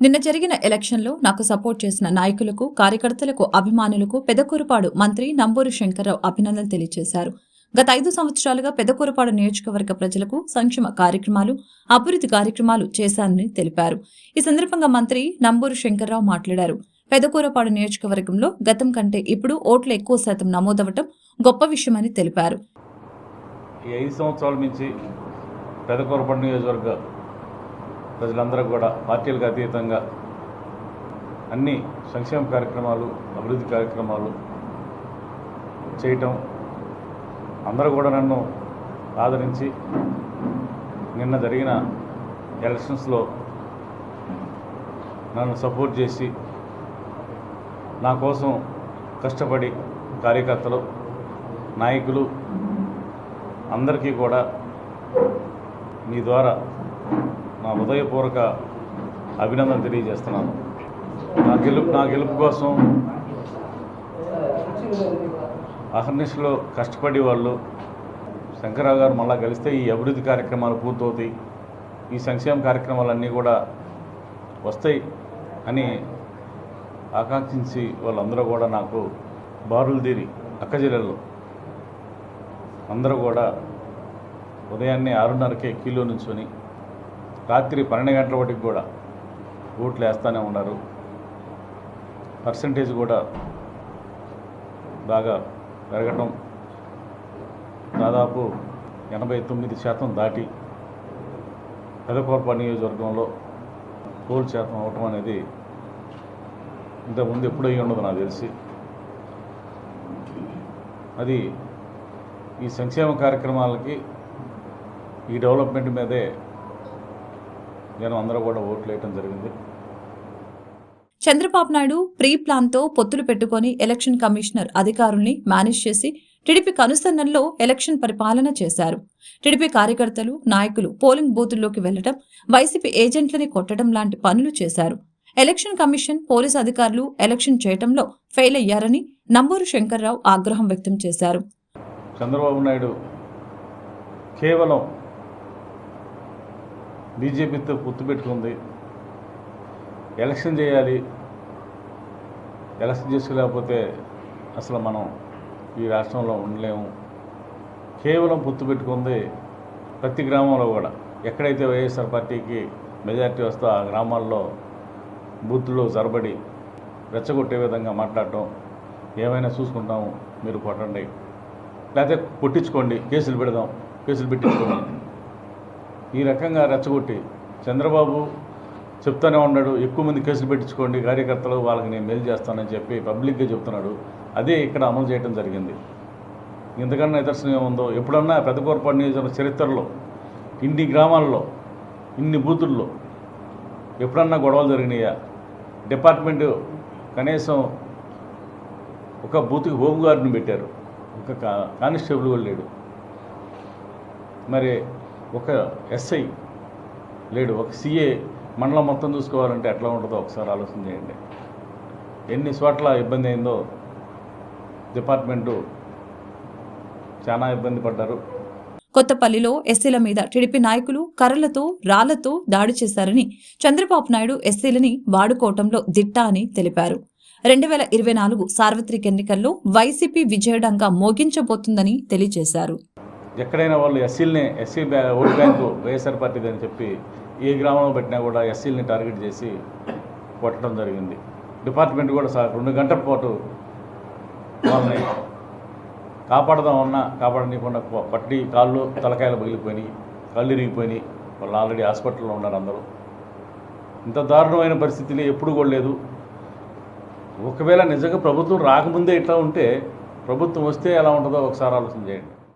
నిన్న జరిగిన ఎలక్షన్లో నాకు సపోర్ట్ చేసిన నాయకులకు కార్యకర్తలకు అభిమానులకు పెదకూరుపాడు మంత్రి నంబూరు శంకర్రావు అభినందనలు తెలియజేశారు. గత ఐదు సంవత్సరాలుగా పెదకూరుపాడు నియోజకవర్గ ప్రజలకు సంక్షేమ కార్యక్రమాలు అభివృద్ధి కార్యక్రమాలు చేశానని తెలిపారు. ఈ సందర్భంగా మంత్రి నంబూరు శంకర్రావు మాట్లాడారు. పెదకూరపాడు నియోజకవర్గంలో గతం కంటే ఇప్పుడు ఓట్లు ఎక్కువ శాతం నమోదవటం గొప్ప విషయమని తెలిపారు. ఈ ఐదు సంవత్సరాల నుంచి పెదకూరపాడు నియోజకవర్గ ప్రజలందరూ కూడా పార్టీలకు అతీతంగా అన్ని సంక్షేమ కార్యక్రమాలు అభివృద్ధి కార్యక్రమాలు చేయటం అందరూ కూడా నన్ను ఆదరించి నిన్న జరిగిన ఎలక్షన్స్లో నన్ను సపోర్ట్ చేసి నా కోసం కష్టపడి కార్యకర్తలు నాయకులు అందరికీ కూడా మీ ద్వారా నా హృదయపూర్వక అభినందన తెలియజేస్తున్నాను. నా గెలుపు నా గెలుపు కోసం అహర్నిశలో కష్టపడి వాళ్ళు శంకరరావు గారు మళ్ళా కలిస్తే ఈ అభివృద్ధి కార్యక్రమాలు పూర్తవుతాయి. ఈ సంక్షేమ కార్యక్రమాలన్నీ కూడా వస్తాయి అని ఆకాంక్షించి వాళ్ళందరూ కూడా నాకు బారులు తీరి అక్కజిల్లల్లో అందరూ కూడా ఉదయాన్నే ఆరున్నరకే కిలో నుంచొని రాత్రి పన్నెండు గంటల వాటికి కూడా ఓట్లు వేస్తూనే ఉన్నారు. పర్సంటేజ్ కూడా బాగా పెరగటం దాదాపు ఎనభై తొమ్మిది శాతం దాటి పెదకోర్ప నియోజకవర్గంలో పోల్ శాతం అవటం అనేది ఇంతకుముందు ఎప్పుడూ అయ్యి ఉండదు నాకు తెలిసి. అది ఈ సంక్షేమ కార్యక్రమాలకి ఈ డెవలప్మెంట్ మీదే జనం అందరూ కూడా ఓట్లు వేయటం జరిగింది. చంద్రబాబు నాయుడు ప్రీ ప్లాన్తో పొత్తులు పెట్టుకొని ఎలక్షన్ కమిషనర్ అధికారుల్ని మేనేజ్ చేసి టీడీపీ కనుసన్నల్లో ఎలక్షన్ పరిపాలన చేశారు. టీడీపీ కార్యకర్తలు నాయకులు పోలింగ్ బూతుల్లోకి వెళ్ళడం వైసీపీ ఏజెంట్లని కొట్టడం లాంటి పనులు చేశారు. ఎలక్షన్ కమిషన్ పోలీస్ అధికారులు ఎలక్షన్ చేయటంలో ఫెయిల్ అయ్యారని నంబూరు శంకర్రావు ఆగ్రహం వ్యక్తం చేశారు. చంద్రబాబు నాయుడు కేవలం బీజేపీతో పొత్తు పెట్టుకుంది. ఎలక్షన్ చేయాలి. ఎలక్షన్ చేసుకోలేకపోతే అసలు మనం ఈ రాష్ట్రంలో ఉండలేము. కేవలం పొత్తు పెట్టుకుంది ప్రతి గ్రామంలో కూడా. ఎక్కడైతే వైఎస్ఆర్ పార్టీకి మెజారిటీ వస్తో ఆ గ్రామాల్లో బూత్లో జరబడి రెచ్చగొట్టే విధంగా మాట్లాడటం ఏమైనా చూసుకుంటాము మీరు కొట్టండి. లేకపోతే కొట్టించుకోండి కేసులు పెడదాం కేసులు పెట్టించుకోండి. ఈ రకంగా రెచ్చగొట్టి చంద్రబాబు చెప్తానే ఉన్నాడు ఎక్కువ మంది కేసులు పెట్టించుకోండి కార్యకర్తలు వాళ్ళకి నేను మెయిల్ చేస్తానని చెప్పి పబ్లిక్గా చెప్తున్నాడు. అదే ఇక్కడ అమలు చేయడం జరిగింది. ఇంతకన్నా నిదర్శనం ఏముందో? ఎప్పుడన్నా పెద్ద కోరపాటు నియోజకవర్గ చరిత్రలో ఇన్ని గ్రామాల్లో ఇన్ని బూతుల్లో ఎప్పుడన్నా గొడవలు జరిగినాయా? డిపార్ట్మెంట్ కనీసం ఒక బూత్కి హోంగార్డును గార్డుని పెట్టారు. ఒక కా- కానిస్టేబుల్ కూడా లేడు. మరి ఒక ఎస్ఐ లేడు ఒక సీఏ మండలం మొత్తం చూసుకోవాలంటే ఎట్లా ఉంటుందో ఒకసారి ఆలోచన చేయండి. ఎన్ని చోట్ల ఇబ్బంది అయిందో డిపార్ట్మెంటు చాలా ఇబ్బంది పడ్డారు. కొత్తపల్లిలో ఎస్సీల మీద టీడీపీ నాయకులు కర్రలతో రాళ్ళతో దాడి చేశారని చంద్రబాబు నాయుడు ఎస్సీలని వాడుకోవటంలో దిట్ట అని తెలిపారు. రెండు వేల ఇరవై నాలుగు సార్వత్రిక ఎన్నికల్లో వైసీపీ విజయడంగా మోగించబోతుందని తెలియజేశారు. ఎక్కడైనా వాళ్ళు ఎస్సీలని ఎస్సీ బ్యా ఓట్ బ్యాంకు వైఎస్ఆర్ పార్టీది అని చెప్పి ఏ గ్రామంలో పెట్టినా కూడా ఎస్సీలని టార్గెట్ చేసి కొట్టడం జరిగింది. డిపార్ట్మెంట్ కూడా సార్ రెండు గంటల పాటు వాళ్ళని కాపాడదామన్నా కాపాడనీయకుండా పట్టి కాళ్ళు తలకాయలు పగిలిపోయినాయి కళ్ళు ఇరిగిపోయినాయి వాళ్ళు ఆల్రెడీ హాస్పిటల్లో ఉన్నారు అందరూ. ఇంత దారుణమైన పరిస్థితులు ఎప్పుడు కూడా లేదు. ఒకవేళ నిజంగా ప్రభుత్వం రాకముందే ఇట్లా ఉంటే ప్రభుత్వం వస్తే ఎలా ఉంటుందో ఒకసారి ఆలోచన చేయండి.